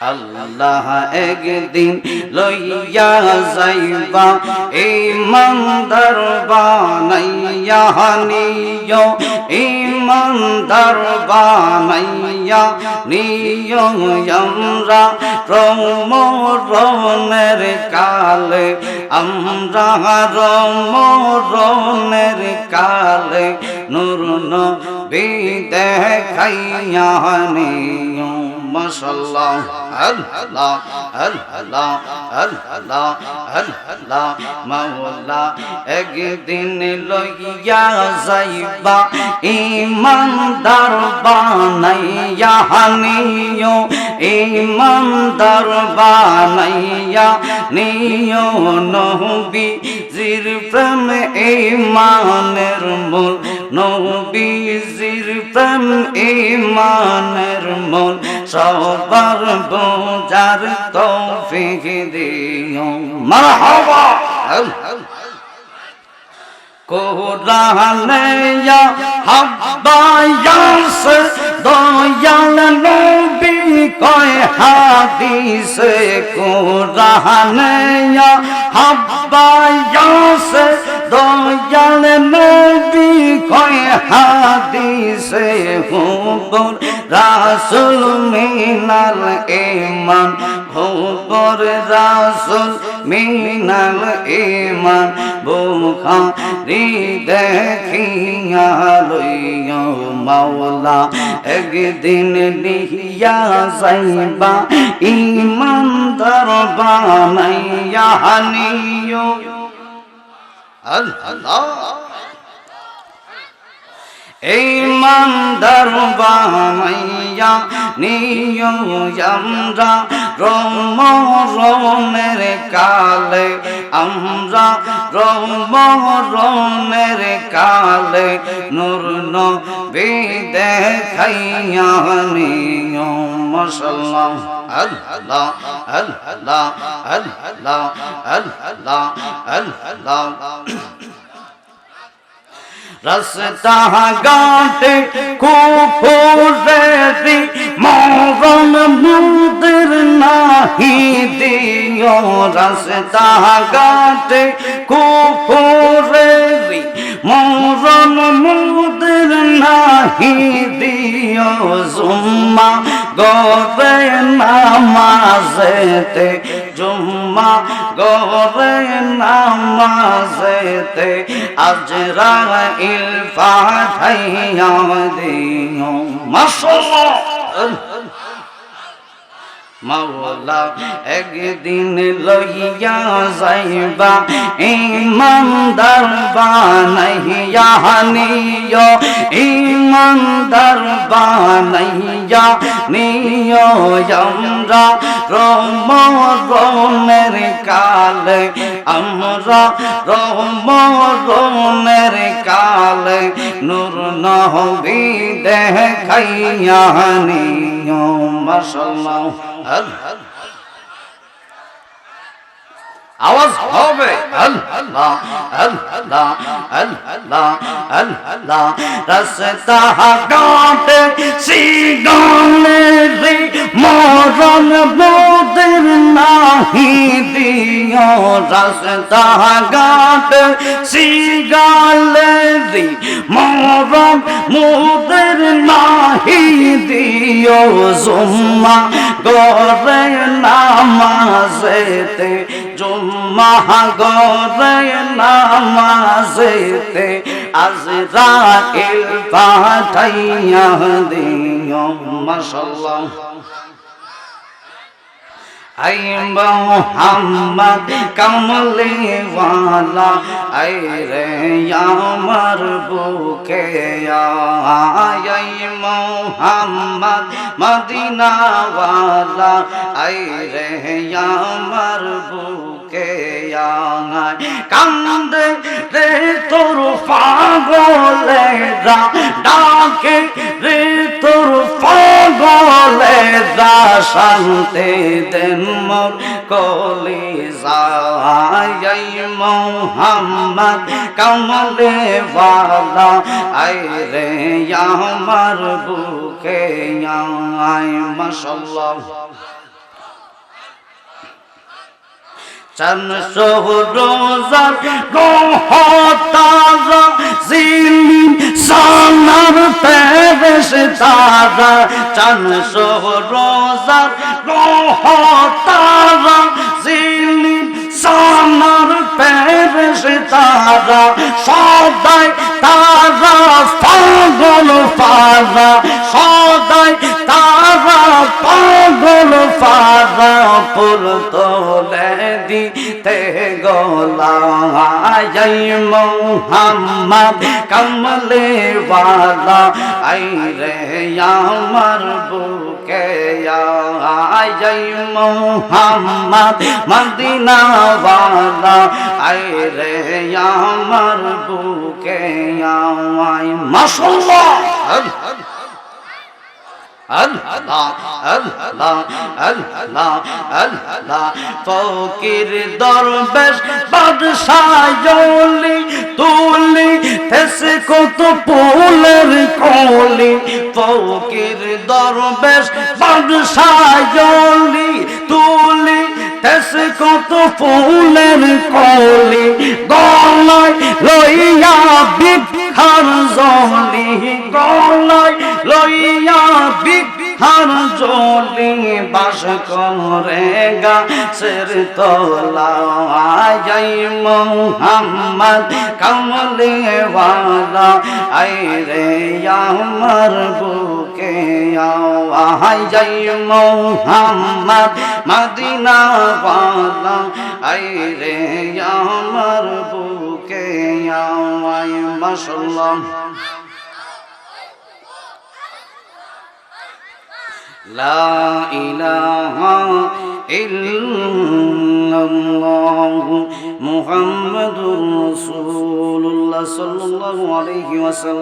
আল্লাহ একদিন লইয়া যাইবা ইমানদার বানাইয়া নিয় ইমানদার বানাইয়া নিয় আমরা রমরনের কালে, আমরা রমরনের কালে, নূর নবী দেখাইয়া নিয় মাশাল্লাহ আল্লাহ আল্লাহ আল্লাহ আল্লাহ, মাওলা, একদিন লইয়া যাইবা, ইমানদার বানাইয়া নিও ইমানদার বানাইয়া নিও নহবি জির প্রেম, ইমানের মূল নবীজির প্রেম ইমানের মূল সবার বোঝার তৌফিক দিও। মারহাবা। কোরআনে ইয়া হাব্বায়াস দয়াল নবী কয় হাদিসে। কোরআনে ইয়া দয়াল নবী কয় হাদিসে হুবর রাসুল মিনাল ইমান হুবর রাসুল মিনাল ইমান বুখারি দেখিয়া লইয়া মাওলা, একদিন লিহিয়া যাইবা ইমানদার বানাইয়া নিও আল্লাহ। ইমানদার বানাইয়া নিয় আমরা রমরনের কালে, আমরা রমরনের কালে নূর নবী দেখাইয়া নিয় মাশাল্লাহ আল্লাহ আল্লাহ আল্লাহ আল্লাহ আল্লাহ। রাস্তা ঘাটে কুকুরেরি মরণ মুদের নাহি দিও। রাস্তা ঘাটে কুকুরেরি মরণ মুদের নাহি দিও জুম্মা, গরে নামাজেতে জুম্মা, গরে নামাজেতে আজরা ইল পাঠাইয়া দিও। মাশাআল্লাহ। মাওলা, একদিন লইয়া যাইবা, ইমানদার বানাইয়া নিয় ইমানদার বানাইয়া নিয় আমরা রমরনের কালে, আমরা রমরনের কালে নূর নহবি দেখাইয়া নিয় মাশাআল্লাহ। আওয়াজ হবে। আল্লাহ আল্লাহ আল্লাহ আল্লাহ রাস্তা কাটে সিগানে রে মরণ বোদের নাহি দিও রাস্তা কাটে সিগালে রে মরণ মোদের নাহি দিও, জুম্মা গরে নামাজেতে, জুম্মা গরে নামাজেতে, আজরাইল পাঠাইয়া দিও, মাশাআল্লাহ। আই মোহাম্মদ কমলে আই রে আমার বুকে আই মোহাম্মদ মদিনা ওয়ালা আই রে আমার বুকে আয় কান্দে রে তোর পাগলে ডাকে রে তোর শান্তি দেন মোর কলি যাই মোহাম্মদ, কমলে বালা আই রে আমার বুকে আই মশাল্লাহ। চন سو রোজা গো হতা জিন তারা চান সোহরোজার গহতারা জিনি সানার পেরেশ তারা সদাই তারা পাগল পারা ফারাপুর তোলে দিতে গোলাই মোহাম্মদ কমলে বালা আই রে আমার বুকে আই মোহাম্মদ মদিনা বালা আই রে আমার বুকে আই মাশাল্লাহ ফকির দরবেশ বাদশায়লি তুলি তেসে কত ফুলের কলি। ফকির দরবেশ বাদশায়লি তুলি তেসে কত ফুলের কলি। গলায় লইয়া বিখার জলি গলায় লইয়া বিখার জলি বাস করে গাছের তলায় মোহাম্মদ কমলে ওয়ালা আই রে আমার বুকে আওয়াই যাই মোহাম্মদ মদিনা ওয়ালা আই রে আমার বুকে আওয়াই মাশাআল্লাহ لا إله إلا الله محمد رسول الله صلى الله عليه وسلم